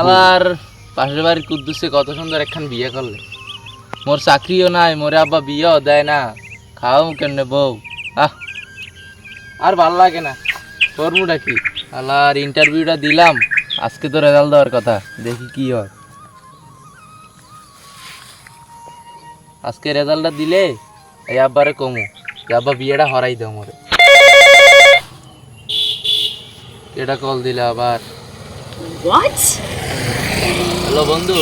আবার পাশের বাড়ির কুদ্দুসে কত সুন্দর একখান বিয়ে করলে। মোর চাকরিও নাই মোরে আব্বা বিয়েও দেয় না। খাও কেমনে বউ? আহ। আর ভালো লাগে না। করবুটা কি? আলার ইন্টারভিউটা দিলাম আজকে তো রেজাল্ট দেওয়ার কথা দেখি কি হয়। আজকে রেজাল্টটা দিলে এই আব্বারে কমু আব্বা বিয়েটা হরাই দাও মোরে। এটা কল দিলে আবার। What? হ্যালো বন্ধু।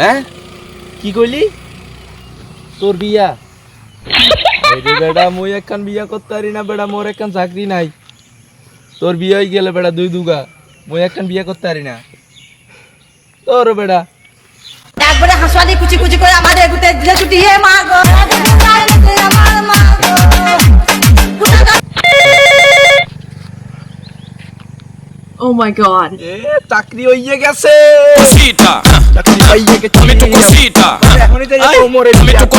হ্যাঁ? কি কইলি? তোর বিয়া। বেটা মুই একখান বিয়া করতে পারি না বেটা মোর একখান চাকরি নাই। তোর বিয়ে হয়ে গেলে বেটা দুই দুগা মুই একখান বিয়া করতে পারি না। তোর বেটা একবারে হাসওয়ালি কুচি কুচি করে আমাদের গুতে দিলে ছুটি হে মা গো। Oh my god. এ চাকরি হইয়ে গেছে। Cosita, চাকরি পাইয়ে গেছে. এখনই তো dame বিয়া tu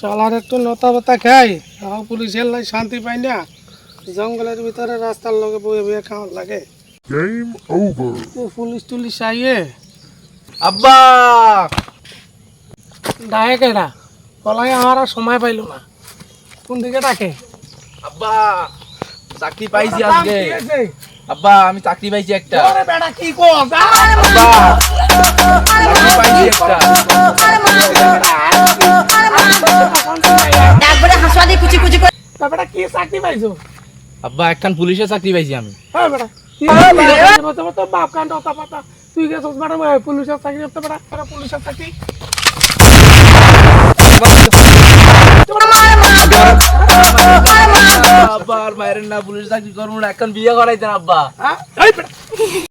শালার একটু লতা পাতা খাই। তাও পুলিশের লাই শান্তি পাই না। জঙ্গলের ভিতরে রাস্তার লগে বয়ে বয়ে খাওয়ার লাগে। Game over. ও পুলিশ টুলিশ আইয়ে। আব্বা! ডাকে কেডা? বলাই আমার আর সময় পাইলো না। কোন দিকে ডাকে? আব্বা! চাকরি পাইছি আজকে? আব্বা আমি চাকরি পাইছি একটা। বেটা কি কস? আব্বা চাকরি পাইছি একটা। একবারে হাসওয়ালি কুচি কুচি করে বেটা কি চাকরি পাইছো? আব্বা একখান পুলিশের চাকরি পাইছি আমি। হ্যাঁ বেটা কি বলতে বলতে বাপ কান লতা পাতা। তুই গেছিস ম্যাডাম পুলিশের চাকরি করতে বেটা। বেটা পুলিশের চাকরি। আব্বা আর না পুলিশ চাকরি করব না এখন বিয়ে করাইতেন আব্বা। হ্যাঁ?